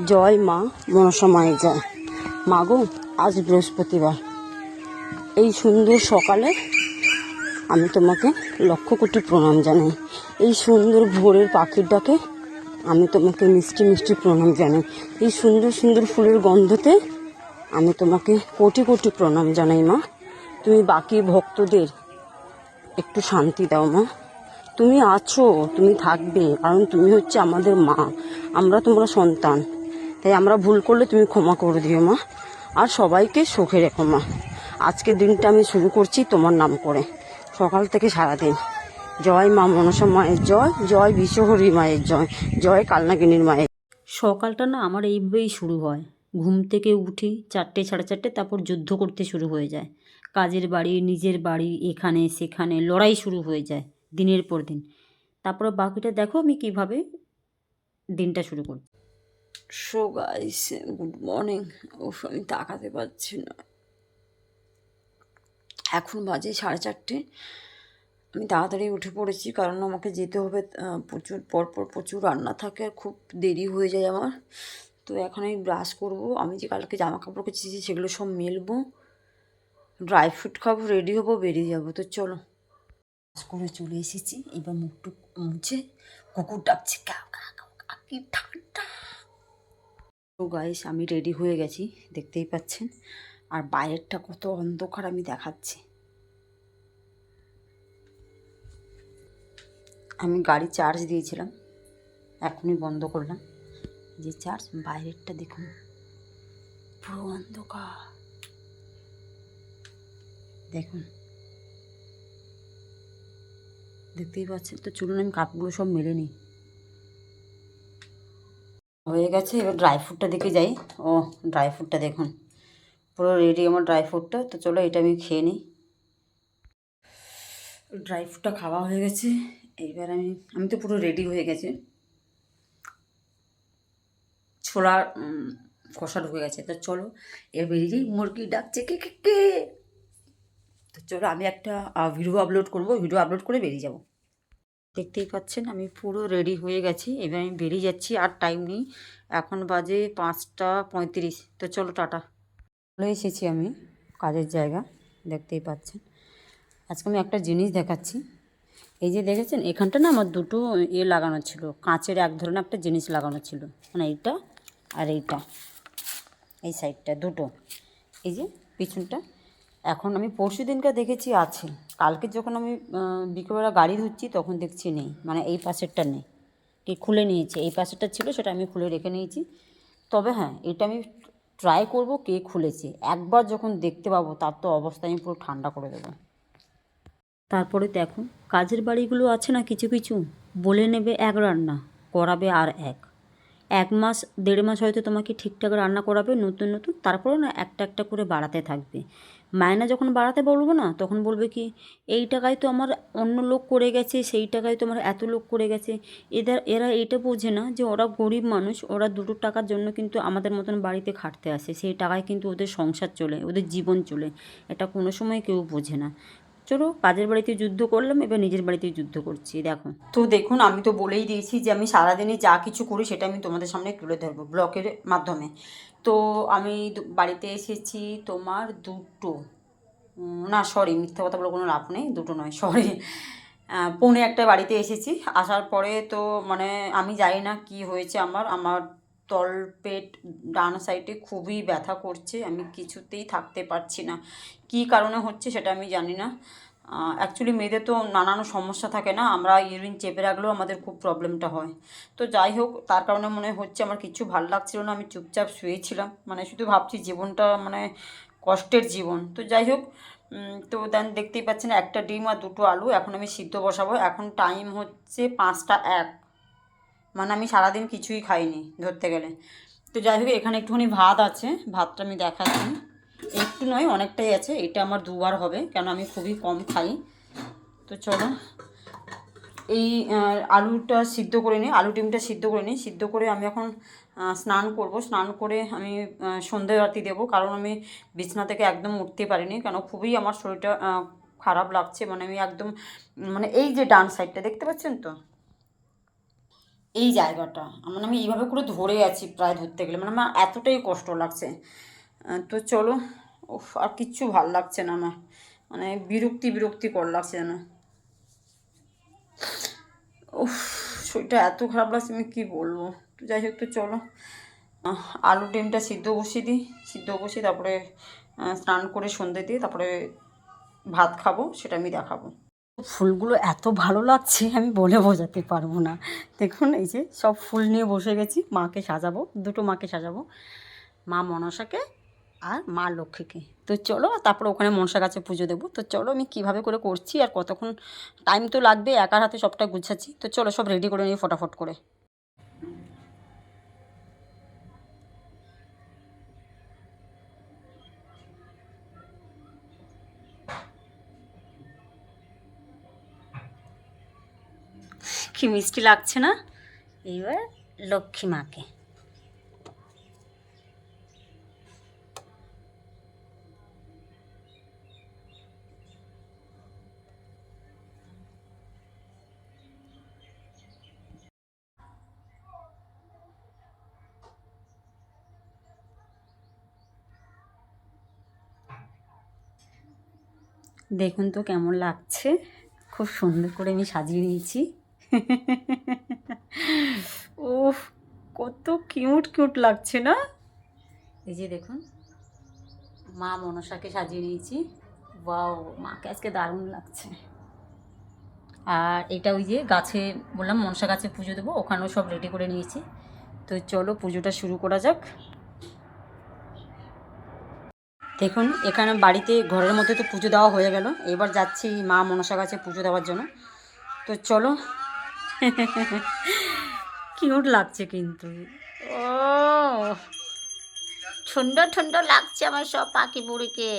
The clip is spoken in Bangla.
জয় মা মনসা যায়। মা গো আজ বৃহস্পতিবার। এই সুন্দর সকালে আমি তোমাকে লক্ষ কোটি প্রণাম জানাই। এই সুন্দর ভোরের পাখির ডাকে আমি তোমাকে মিষ্টি মিষ্টি প্রণাম জানাই। এই সুন্দর সুন্দর ফুলের গন্ধতে আমি তোমাকে কোটি কোটি প্রণাম জানাই মা। তুমি বাকি ভক্তদের একটু শান্তি দাও মা। তুমি আছো, তুমি থাকবে, কারণ তুমি হচ্ছে আমাদের মা। আমরা তোমরা সন্তান। তাই আমরা ভুল করলে তুমি ক্ষমা করে দিও, মা। আর সবাইকে সুখে রেখো, মা। আজকের দিনটা আমি শুরু করছি তোমার নাম করে। সকাল থেকে সারাদিন। জয় মা মনসা মায়ের জয় জয় বিশ্বহরি মায়ের জয় জয় কালনাগিনীর মায়ের সকালটা না আমার এইভাবেই শুরু হয়। ঘুম থেকে উঠি চারটে, সাড়ে চারটে, তারপর যুদ্ধ করতে শুরু হয়ে যায়। কাজের বাড়ি, নিজের বাড়ি, এখানে, সেখানে লড়াই শুরু হয়ে যায় দিনের পর দিন। তারপরে বাকিটা দেখো আমি কীভাবে দিনটা শুরু করি সো গাইস গুড মর্নিং। ও আমি তাকাতে পারছি না। এখন বাজে সাড়ে চারটে। আমি তাড়াতাড়ি উঠে পড়েছি কারণ আমাকে যেতে হবে প্রচুর পরপর প্রচুর রান্না থাকে আর খুব দেরি হয়ে যায় আমার। তো এখন আমি ব্রাশ করব। আমি যে কালকে জামা কাপড় কেচেছি সেগুলো সব মেলবো। ড্রাই ফ্রুট খাব রেডি হব বেরিয়ে যাব। তো চলো। করে চলে এসেছি। এবার মুখটু মুছে কুকুর ডাকছে কাউ কাউ কাউ কাউ, কি ঠান্ডা। তো গাইস আমি রেডি হয়ে গেছি, দেখতেই পাচ্ছেন। আর বাইরেরটা কত অন্ধকার আমি দেখাচ্ছি। আমি গাড়ি চার্জ দিয়েছিলাম, এখনই বন্ধ করলাম। যে চার্জ বাইরেরটা দেখুন। পুরো অন্ধকার। দেখুন। দেখতেই পাচ্ছেন? তো চলুন, আমি কাপগুলো সব মেলে নিই। হয়ে গেছে। এবার ড্রাই ফ্রুটটা দেখে যাই। ও ড্রাই ফ্রুটটা দেখুন। পুরো রেডি আমার ড্রাই ফ্রুটটা তো চলো এটা আমি খেয়ে নিই। ড্রাই ফ্রুটটা খাওয়া হয়ে গেছে। এইবার আমি আমি তো পুরো রেডি হয়ে গেছে। ছোলার কষা ঢুকে গেছে। তো চলো, এবার বেরিয়ে মুরগি ডাকছে, কে কে কে? তো চলো, আমি একটা ভিডিও আপলোড করব। ভিডিও আপলোড করে বেরিয়ে যাব। দেখতেই পাচ্ছেন, আমি পুরো রেডি হয়ে গেছি, এবার আমি বেরিয়ে যাচ্ছি, আর টাইম নেই। এখন বাজে পাঁচটা পঁয়ত্রিশ। তো চলো টাটা। চলে এসেছি আমি কাজের জায়গা, দেখতেই পাচ্ছেন। আজকে আমি একটা জিনিস দেখাচ্ছি। এই যে দেখেছেন, এখানটা না আমার দুটো ইয়ে লাগানো ছিল, কাঁচের এক ধরনের একটা জিনিস লাগানো ছিল। মানে এইটা আর এইটা, এই সাইডটা দুটো। এই যে পিছনটা এখন আমি পরশু দিনকে দেখেছি আছে। কালকে যখন আমি বিকেলবেলা গাড়ি ধুচ্ছি তখন দেখছি নেই। মানে এই পাশেরটা নেই। কি খুলে নিয়েছে? এই পাশেরটা ছিল, সেটা আমি খুলে রেখে নিয়েছি। তবে হ্যাঁ এটা আমি ট্রাই করব কে খুলেছে। একবার যখন দেখতে পাবো, তার তো অবস্থা আমি পুরো ঠান্ডা করে দেবো। তারপরে দেখো, কাজের বাড়িগুলো আছে না কিছু কিছু? বলে নেবে এক রান্না, করাবে আর এক। এক মাস, দেড় মাস হয়তো তোমাকে ঠিকঠাক রান্না করাবে নতুন নতুন তারপরে না একটা একটা করে বাড়াতে থাকবে। মায়না যখন বাড়াতে বলব না, তখন বলবে কি, এই টাকায় তো আমার অন্য লোক করে গেছে, সেই টাকায় তো আমার এত লোক করে গেছে। এদের, এরা এটা বোঝে না যে ওরা গরিব মানুষ, ওরা দুটো টাকার জন্য কিন্তু আমাদের মতন বাড়িতে খাটতে আসে। সেই টাকায় কিন্তু ওদের সংসার চলে, ওদের জীবন চলে। এটা কোনো সময় কেউ বোঝে না। চলো, কাজের বাড়িতে যুদ্ধ করলাম, এবার নিজের বাড়িতে যুদ্ধ করছি, দেখো। তো দেখুন, আমি তো বলেই দিয়েছি যে আমি সারাদিনে যা কিছু করি সেটা আমি তোমাদের সামনে তুলে ধরবো ব্লকের মাধ্যমে। তো আমি বাড়িতে এসেছি তোমার দুটো। না সরি মিথ্যা কথা বলে কোনো লাভ নেই, দুটো নয় সরি পৌনে একটা বাড়িতে এসেছি, আসার পরে তো মানে আমি জানি না কি হয়েছে আমার আমার তলপেট ডান সাইডে খুবই ব্যথা করছে, আমি কিছুতেই থাকতে পারছি না। কী কারণে হচ্ছে সেটা আমি জানি না। অ্যাকচুয়ালি মেয়েদের তো নানান সমস্যা থাকে না, আমরা ইউরিন চেপে রাখলেও আমাদের খুব প্রবলেমটা হয়। তো যাই হোক, তার কারণে মনে হচ্ছে আমার কিছু ভালো লাগছিল না, আমি চুপচাপ শুয়েছিলাম। মানে শুধু ভাবছি জীবনটা মানে কষ্টের জীবন। তো যাই হোক তো দেন দেখতেই পাচ্ছেন একটা ডিম আর দুটো আলু, এখন আমি সিদ্ধ বসাবো। এখন টাইম হচ্ছে পাঁচটা এক। মানে আমি সারাদিন কিছুই খাইনি, ধরতে গেলে। তো যাই হোক, এখানে একটুখানি ভাত আছে, ভাতটা আমি দেখাচ্ছি। একটু নয়, অনেকটাই আছে, এটা আমার দুবার হবে, কেন আমি খুবই কম খাই। তো চলো, এই আলুটা সিদ্ধ করে নিই, আলু ডিমটা সিদ্ধ করে নিই। সিদ্ধ করে আমি এখন স্নান করব। স্নান করে আমি সন্ধে আরতি দেবো, কারণ আমি বিছনা থেকে একদম উঠতে পারিনি, কেন খুবই আমার শরীরটা খারাপ লাগছে। মানে আমি একদম মানে এই যে ডান সাইডটা দেখতে পাচ্ছেন তো? এই জায়গাটা। মানে আমি এইভাবে করে ধরে আছি প্রায় ধরতে গেলে। মানে আমার এতটাই কষ্ট লাগছে। তো চলো, উফ, আর কিচ্ছু ভালো লাগছে না আমার। মানে বিরক্তি বিরক্তি কর লাগছে যেন। উফ, শরীরটা এত খারাপ লাগছে, আমি কী বলব? তো যাই হোক, তো চলো। আলু ডিমটা সিদ্ধ বসিয়ে দিই। সিদ্ধ বসিয়ে তারপরে স্নান করে সন্ধে দিয়ে তারপরে ভাত খাব, সেটা আমি দেখাবো। ফুলগুলো এত ভালো লাগছে, আমি বলে বোঝাতে পারব না। দেখুন, এই যে সব ফুল নিয়ে বসে গেছি, মাকে সাজাবো, দুটো মাকে সাজাবো, মা মনসাকে আর মা লক্ষ্মীকে। তো চলো, তারপর ওখানে মনসা গাছে পুজো দেবো। তো চলো, আমি কীভাবে করে করছি আর কতক্ষণ টাইম তো লাগবে, একার হাতে সবটা গুছাচ্ছি। তো চলো, সব রেডি করে নিই ফটাফট করে। কি মিষ্টি লাগছে না? এইবার লক্ষ্মী মাকে। দেখুন তো কেমন লাগছে। খুব সুন্দর করে আমি সাজিয়ে নিয়েছি উফ, কত কিউট কিউট লাগছে না? এই যে দেখুন, মা মনসাকে সাজিয়ে নিয়েছি। বাও মাকে আজকে দারুণ লাগছে। আর এটা ওই যে গাছে, বললাম মনসা গাছে পুজো দেবো, ওখানেও সব রেডি করে নিয়েছি। তো চলো পুজোটা শুরু করা যাক। দেখুন, এখানে বাড়িতে ঘরের মধ্যে তো পুজো দেওয়া হয়ে গেল। এবার যাচ্ছি মা মনসা গাছে পুজো দেওয়ার জন্য। তো চলো কিউট লাগছে কিন্তু। ও সুন্দর সুন্দর লাগছে আমার সব পাখি বুড়িকে।